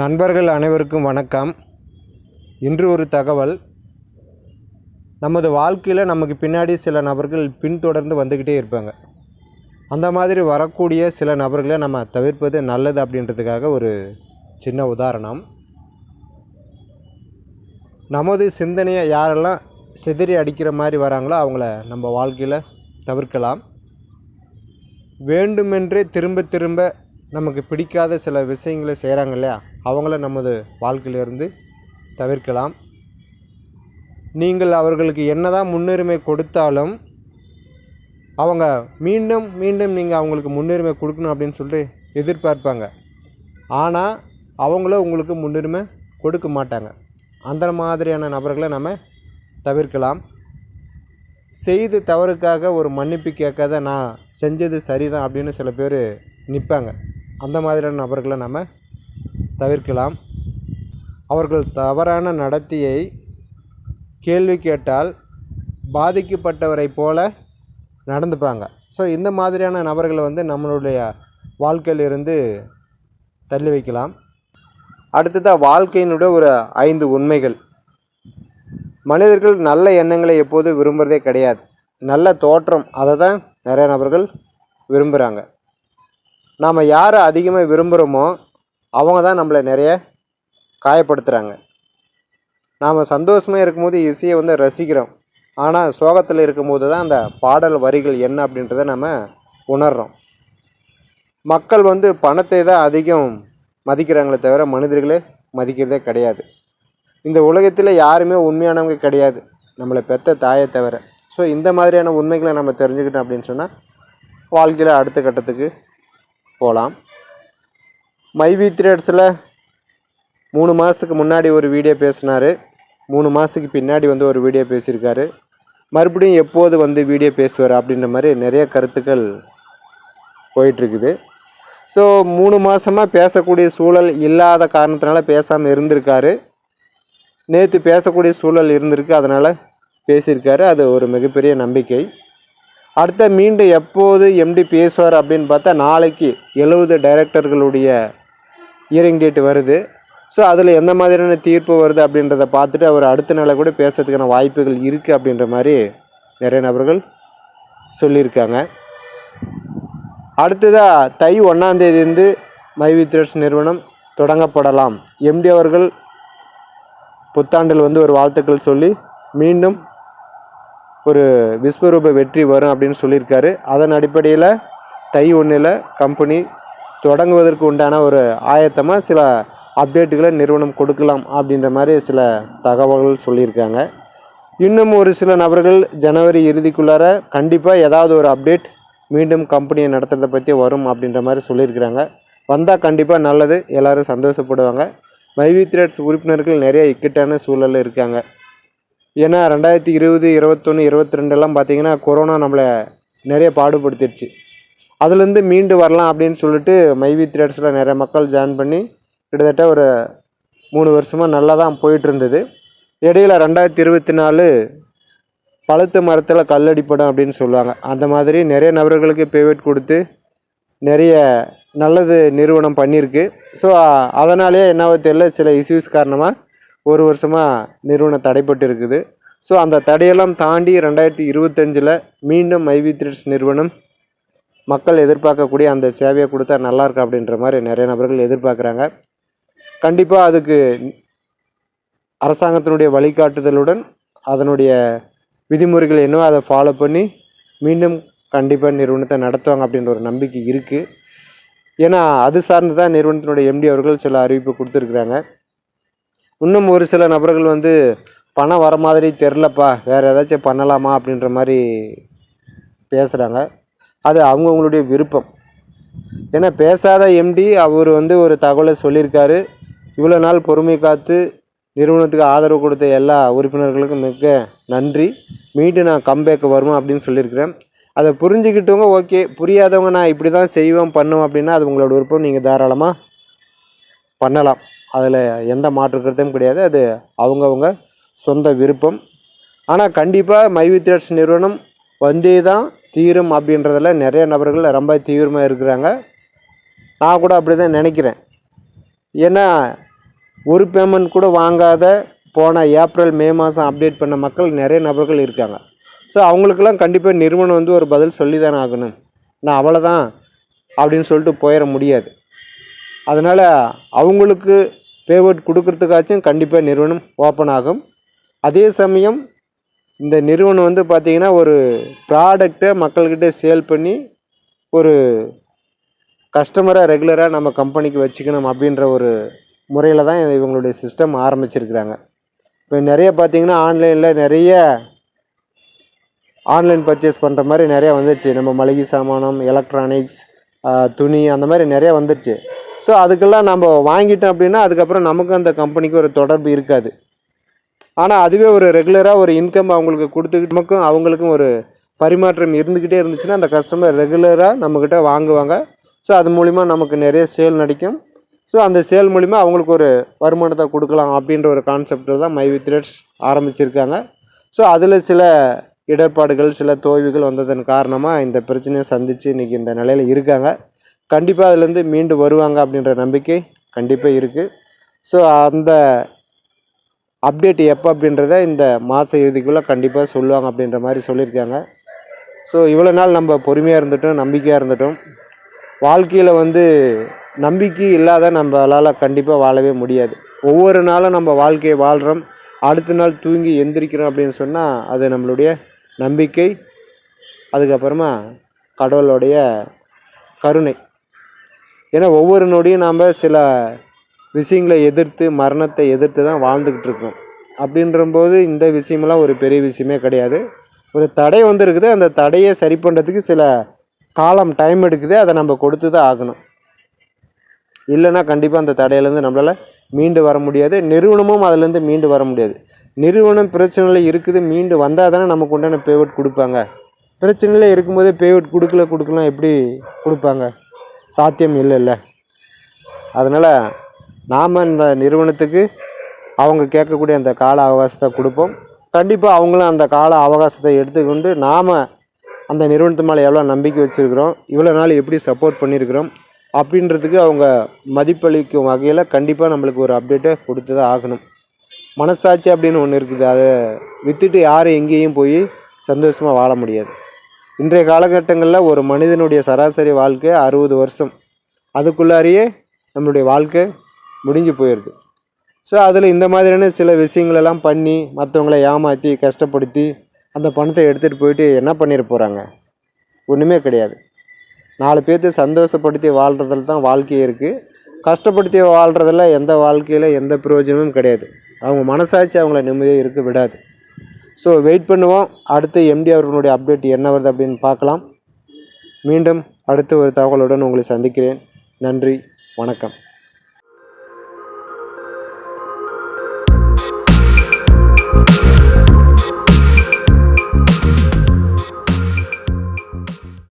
நண்பர்கள் அனைவருக்கும் வணக்கம். இன்று ஒரு தகவல். நமது வாழ்க்கையில் நமக்கு பின்னாடி சில நபர்கள் பின்தொடர்ந்து வந்துக்கிட்டே இருப்பாங்க. அந்த மாதிரி வரக்கூடிய சில நபர்களை நம்ம தவிர்ப்பது நல்லது அப்படின்றதுக்காக ஒரு சின்ன உதாரணம். நமது சிந்தனையை யாரெல்லாம் சிதறி அடிக்கிற மாதிரி வராங்களோ அவங்கள நம்ம வாழ்க்கையில் தவிர்க்கலாம். வேண்டுமென்றே திரும்ப திரும்ப நமக்கு பிடிக்காத சில விஷயங்களை செய்கிறாங்க இல்லையா? அவங்கள நமது வாழ்க்கையிலிருந்து தவிர்க்கலாம். நீங்கள் அவர்களுக்கு என்னதான் முன்னுரிமை கொடுத்தாலும் அவங்க மீண்டும் மீண்டும் நீங்கள் அவங்களுக்கு முன்னுரிமை கொடுக்கணும் அப்படின்னு சொல்லிட்டு எதிர்பார்ப்பாங்க. ஆனால் அவங்களும் உங்களுக்கு முன்னுரிமை கொடுக்க மாட்டாங்க. அந்த மாதிரியான நபர்களை நம்ம தவிர்க்கலாம். செய்த தவறுக்காக ஒரு மன்னிப்பு கேட்காத நான் செஞ்சது சரிதான் அப்படின்னு சில பேர் நிற்பாங்க அந்த மாதிரியான நபர்களை நம்ம தவிர்க்கலாம். அவர்கள் தவறான நடத்தையை கேள்வி கேட்டால் பாதிக்கப்பட்டவரை போல நடந்துப்பாங்க. ஸோ இந்த மாதிரியான நபர்களை வந்து நம்மளுடைய வாழ்க்கையிலிருந்து தள்ளி வைக்கலாம். அடுத்ததாக வாழ்க்கையினுடைய ஒரு ஐந்து உண்மைகள். மனிதர்கள் நல்ல எண்ணங்களை எப்போதும் விரும்புகிறதே கிடையாது. நல்ல தோற்றம் அதை தான் நிறைய நபர்கள் விரும்புகிறாங்க நாம் யாரை அதிகமாக விரும்புகிறோமோ அவங்க தான் நம்மளை நிறைய காயப்படுத்துகிறாங்க நாம் சந்தோஷமாக இருக்கும்போது இசையை வந்து ரசிக்கிறோம். ஆனால் சோகத்தில் இருக்கும்போது தான் அந்த பாடல் வரிகள் என்ன அப்படின்றத நம்ம உணர்கிறோம் மக்கள் வந்து பணத்தை தான் அதிகம் மதிக்கிறாங்களே தவிர மனிதர்களே மதிக்கிறதே கிடையாது. இந்த உலகத்தில் யாருமே உண்மையானவங்க கிடையாது. நம்மளை பெற்ற தாயை தவிர. ஸோ இந்த மாதிரியான உண்மைகளை நம்ம தெரிஞ்சுக்கிட்டோம் அப்படின்னு சொன்னால் வாழ்க்கையில் அடுத்த கட்டத்துக்கு போகலாம் மைவி த்ரேட்ஸில் மூணு மாதத்துக்கு முன்னாடி ஒரு வீடியோ பேசினார். மூணு மாதத்துக்கு பின்னாடி வந்து ஒரு வீடியோ பேசியிருக்காரு. மறுபடியும் எப்போது வந்து வீடியோ பேசுவார் அப்படின்ற மாதிரி நிறைய கருத்துக்கள் போயிட்டுருக்குது. ஸோ மூணு மாதமாக பேசக்கூடிய சூழல் இல்லாத காரணத்தினால பேசாமல் இருந்திருக்காரு. நேற்று பேசக்கூடிய சூழல் இருந்திருக்கு அதனால் பேசியிருக்காரு. அது ஒரு மிகப்பெரிய நம்பிக்கை. அடுத்த மீண்டும் எப்போது எம்டி பேசுவார் அப்படின்னு பார்த்தா நாளைக்கு எழுபது டைரக்டர்களுடைய இயரிங் டேட் வருது. ஸோ அதில் எந்த மாதிரியான தீர்ப்பு வருது அப்படின்றத பார்த்துட்டு அவர் அடுத்த நாளை கூட பேசுறதுக்கான வாய்ப்புகள் இருக்குது அப்படின்ற மாதிரி நிறைய நபர்கள் சொல்லியிருக்காங்க. அடுத்ததாக தை ஒன்றாந்தேதியிருந்து மைவி த்ரெட்ஸ் நிறுவனம் தொடங்கப்படலாம். எம்டி அவர்கள் புத்தாண்டில் வந்து ஒரு வாழ்த்துக்கள் சொல்லி மீண்டும் ஒரு விஸ்வரூப வெற்றி வரும் அப்படின்னு சொல்லியிருக்காரு. அதன் அடிப்படையில் தை ஒன்றில் கம்பெனி தொடங்குவதற்கு உண்டான ஒரு ஆயத்தமாக சில அப்டேட்டுகளை நிறுவனம் கொடுக்கலாம் அப்படின்ற மாதிரி சில தகவல்கள் சொல்லியிருக்காங்க. இன்னும் ஒரு சில நபர்கள் ஜனவரி இறுதிக்குள்ளார கண்டிப்பாக ஏதாவது ஒரு அப்டேட் மீண்டும் கம்பெனியை நடத்துகிறத பற்றி வரும் அப்படின்ற மாதிரி சொல்லியிருக்கிறாங்க. வந்தால் கண்டிப்பாக நல்லது. எல்லோரும் சந்தோஷப்படுவாங்க. மைவி த்ரெட்ஸ் உறுப்பினர்கள் நிறைய இக்கட்டான சூழலில் இருக்காங்க. ஏன்னா ரெண்டாயிரத்தி இருபது இருபத்தொன்று இருபத்தி ரெண்டெல்லாம் பார்த்தீங்கன்னா கொரோனா நம்மளை நிறைய பாடுபடுத்திடுச்சு அதுலேருந்து மீண்டு வரலாம் அப்படின்னு சொல்லிட்டு மைவி த்ரேட்ஸில் நிறைய மக்கள் ஜாயின் பண்ணி கிட்டத்தட்ட ஒரு மூணு வருஷமாக நல்லா தான் போயிட்டு இருந்தது இடையில ரெண்டாயிரத்தி இருபத்தி நாலு பழுத்த மரத்தில் கல்லடிப்படும் அப்படின்னு சொல்லுவாங்க. அந்த மாதிரி நிறைய நபர்களுக்கு பேவேட் கொடுத்து நிறைய நல்லது நிறுவனம் பண்ணியிருக்கு. ஸோ அதனாலேயே என்னவோ தெரியல சில இஷ்யூஸ் காரணமாக ஒரு வருஷமாக நிறுவனம் தடைப்பட்டு இருக்குது ஸோ அந்த தடையெல்லாம் தாண்டி ரெண்டாயிரத்தி இருபத்தஞ்சில் மீண்டும் ஐவி த்ரெட்ஸ் நிறுவனம் மக்கள் எதிர்பார்க்கக்கூடிய அந்த சேவையை கொடுத்தா நல்லாயிருக்கும் அப்படின்ற மாதிரி நிறைய நபர்கள் எதிர்பார்க்குறாங்க. கண்டிப்பாக அதுக்கு அரசாங்கத்தினுடைய வழிகாட்டுதலுடன் அதனுடைய விதிமுறைகள் என்னவோ அதை ஃபாலோ பண்ணி மீண்டும் கண்டிப்பாக நிறுவனத்தை நடத்துவாங்க அப்படின்ற ஒரு நம்பிக்கை இருக்குது ஏன்னா அது சார்ந்து தான் நிறுவனத்தினுடைய எம்டி அவர்கள் சில அறிவிப்பு கொடுத்துருக்குறாங்க. இன்னும் ஒரு சில நபர்கள் வந்து பணம் வர மாதிரி தெரிலப்பா வேறு ஏதாச்சும் பண்ணலாமா அப்படின்ற மாதிரி பேசுகிறாங்க அது அவங்கவுங்களுடைய விருப்பம். ஏன்னா பேசாத எம்டி அவர் வந்து ஒரு தகவலை சொல்லியிருக்காரு. இவ்வளோ நாள் பொறுமை காத்து நிறுவனத்துக்கு ஆதரவு கொடுத்த எல்லா உறுப்பினர்களுக்கும் மிக நன்றி. மீண்டும் நான் கம்பேக் வருவோம் அப்படின்னு சொல்லியிருக்கிறேன். அதை புரிஞ்சுக்கிட்டவங்க ஓகே. புரியாதவங்க நான் இப்படி தான் செய்வேன் பண்ணுவேன் அப்படின்னா அது உங்களோட விருப்பம். நீங்கள் தாராளமாக பண்ணலாம். அதில் எந்த மாற்றுக்கிறதும் கிடையாது. அது அவங்கவுங்க சொந்த விருப்பம். ஆனால் கண்டிப்பாக மைவி த்ரெட்ஸ் நிறுவனம் வந்தே தான் தீரும் அப்படின்றதுல நிறைய நபர்கள் ரொம்ப தீவிரமாக இருக்கிறாங்க. நான் கூட அப்படி தான் நினைக்கிறேன். ஏன்னா ஒரு பேமெண்ட் கூட வாங்காத போன ஏப்ரல் மே மாதம் அப்டேட் பண்ண மக்கள் நிறைய நபர்கள் இருக்காங்க. ஸோ அவங்களுக்கெல்லாம் கண்டிப்பாக நிறுவனம் வந்து ஒரு பதில் சொல்லி தானே ஆகணும். நான் அவ்வளோதான் அப்படின்னு சொல்லிட்டு போயிட முடியாது. அதனால் அவங்களுக்கு ஃபேவர்ட் கொடுக்கறதுக்காச்சும் கண்டிப்பாக நிறுவனம் ஓப்பன் ஆகும். அதே சமயம் இந்த நிறுவனம் வந்து பார்த்திங்கன்னா ஒரு ப்ராடக்டை மக்கள்கிட்ட சேல் பண்ணி ஒரு கஸ்டமராக ரெகுலராக நம்ம கம்பெனிக்கு வச்சுக்கணும் அப்படின்ற ஒரு முறையில் தான் இவங்களுடைய சிஸ்டம் ஆரம்பிச்சிருக்கிறாங்க. இப்போ நிறைய பார்த்தீங்கன்னா ஆன்லைனில் நிறைய ஆன்லைன் பர்ச்சேஸ் பண்ணுற மாதிரி நிறைய வந்துருச்சு. நம்ம மளிகை சாமானம் எலக்ட்ரானிக்ஸ் துணி அந்த மாதிரி நிறைய வந்துருச்சு. ஸோ அதுக்கெல்லாம் நம்ம வாங்கிட்டோம் அப்படின்னா அதுக்கப்புறம் நமக்கு அந்த கம்பெனிக்கு ஒரு தொடர்பு இருக்காது. ஆனால் அதுவே ஒரு ரெகுலராக ஒரு இன்கம் அவங்களுக்கு கொடுத்துக்கிட்டு நமக்கும் அவங்களுக்கும் ஒரு பரிமாற்றம் இருந்துக்கிட்டே இருந்துச்சுன்னா அந்த கஸ்டமர் ரெகுலராக நம்மக்கிட்ட வாங்குவாங்க. ஸோ அது மூலிமா நமக்கு நிறைய சேல் நடிக்கும். ஸோ அந்த சேல் மூலிமா அவங்களுக்கு ஒரு வருமானத்தை கொடுக்கலாம் அப்படின்ற ஒரு கான்செப்டில் தான் மை வித் ரேட்ஸ் ஆரம்பிச்சிருக்காங்க. ஸோ அதில் சில இடர்பாடுகள் சில தோல்விகள் வந்ததன் காரணமாக இந்த பிரச்சனையை சந்தித்து இன்றைக்கி இந்த நிலையில் இருக்காங்க. கண்டிப்பாக அதுலேருந்து மீண்டு வருவாங்க அப்படின்ற நம்பிக்கை கண்டிப்பாக இருக்குது ஸோ அந்த அப்டேட் எப்போ அப்படின்றத இந்த மாத இறுதிக்குள்ளே கண்டிப்பாக சொல்லுவாங்க அப்படின்ற மாதிரி சொல்லியிருக்காங்க. ஸோ இவ்வளோ நாள் நம்ம பொறுமையாக இருந்துட்டோம் நம்பிக்கையாக இருந்துட்டோம். வாழ்க்கையில் வந்து நம்பிக்கை இல்லாத நம்மளால் கண்டிப்பாக வாழவே முடியாது. ஒவ்வொரு நாளும் நம்ம வாழ்க்கையை வாழ்கிறோம் அடுத்த நாள் தூங்கி எந்திரிக்கிறோம் அப்படின்னு சொன்னால் அது நம்மளுடைய நம்பிக்கை. அதுக்கப்புறமா கடவுளுடைய கருணை. ஏன்னா ஒவ்வொரு நொடியும் நாம் சில விஷயங்களை எதிர்த்து மரணத்தை எதிர்த்து தான் வாழ்ந்துக்கிட்டு இருக்கோம். அப்படின்றம்போது இந்த விஷயமெல்லாம் ஒரு பெரிய விஷயமே கிடையாது. ஒரு தடை வந்துருக்குது. அந்த தடையை சரி பண்ணுறதுக்கு சில காலம் டைம் எடுக்குது. அதை நம்ம கொடுத்து தான் ஆகணும். இல்லைன்னா கண்டிப்பாக அந்த தடையிலேருந்து நம்மளால் மீண்டு வர முடியாது. நிறுவனமும் அதுலேருந்து மீண்டு வர முடியாது. நிறுவனம் பிரச்சனையில் இருக்குது. மீண்டு வந்தால் தானே நமக்கு உண்டான பேவட் கொடுப்பாங்க. பிரச்சனையில் இருக்கும்போதே பேவட் கொடுக்கல கொடுக்கலாம் எப்படி கொடுப்பாங்க? சாத்தியம் இல்லைல்ல. அதனால் நாம் இந்த நிறுவனத்துக்கு அவங்க கேட்கக்கூடிய அந்த கால அவகாசத்தை கொடுப்போம். கண்டிப்பாக அவங்களும் அந்த கால அவகாசத்தை எடுத்துக்கொண்டு நாம் அந்த நிறுவனத்து மேலே எவ்வளோ நம்பிக்கை வச்சுருக்கிறோம் இவ்வளோ நாள் எப்படி சப்போர்ட் பண்ணியிருக்கிறோம் அப்படின்றதுக்கு அவங்க மதிப்பளிக்கும் வகையில் கண்டிப்பாக நம்மளுக்கு ஒரு அப்டேட்டை கொடுத்து தான் ஆகணும். மனசாட்சி அப்படின்னு ஒன்று இருக்குது. அதை விற்றுட்டு யாரும் எங்கேயும் போய் சந்தோஷமாக வாழ முடியாது. இன்றைய காலகட்டங்களில் ஒரு மனிதனுடைய சராசரி வாழ்க்கை அறுபது வருஷம். அதுக்குள்ளாரியே நம்மளுடைய வாழ்க்கை முடிஞ்சு போயிடுது ஸோ அதில் இந்த மாதிரியான சில விஷயங்களெல்லாம் பண்ணி மற்றவங்கள ஏமாற்றி கஷ்டப்படுத்தி அந்த பணத்தை எடுத்துகிட்டு போயிட்டு என்ன பண்ணிட போகிறாங்க ஒன்றுமே கிடையாது. நாலு பேர்த்து சந்தோஷப்படுத்தி வாழ்கிறதுல தான் வாழ்க்கையே இருக்குது கஷ்டப்படுத்தி வாழ்கிறதுல எந்த வாழ்க்கையில் எந்த பிரயோஜனமும் கிடையாது. அவங்க மனசாட்சி அவங்கள நிம்மதியாக இருக்க விடாது. ஸோ வெயிட் பண்ணுவோம். அடுத்து எம்டி அவர்களுடைய அப்டேட் என்ன வருது அப்படின்னு பார்க்கலாம். மீண்டும் அடுத்து ஒரு தகவலுடன் உங்களை சந்திக்கிறேன். நன்றி. வணக்கம்.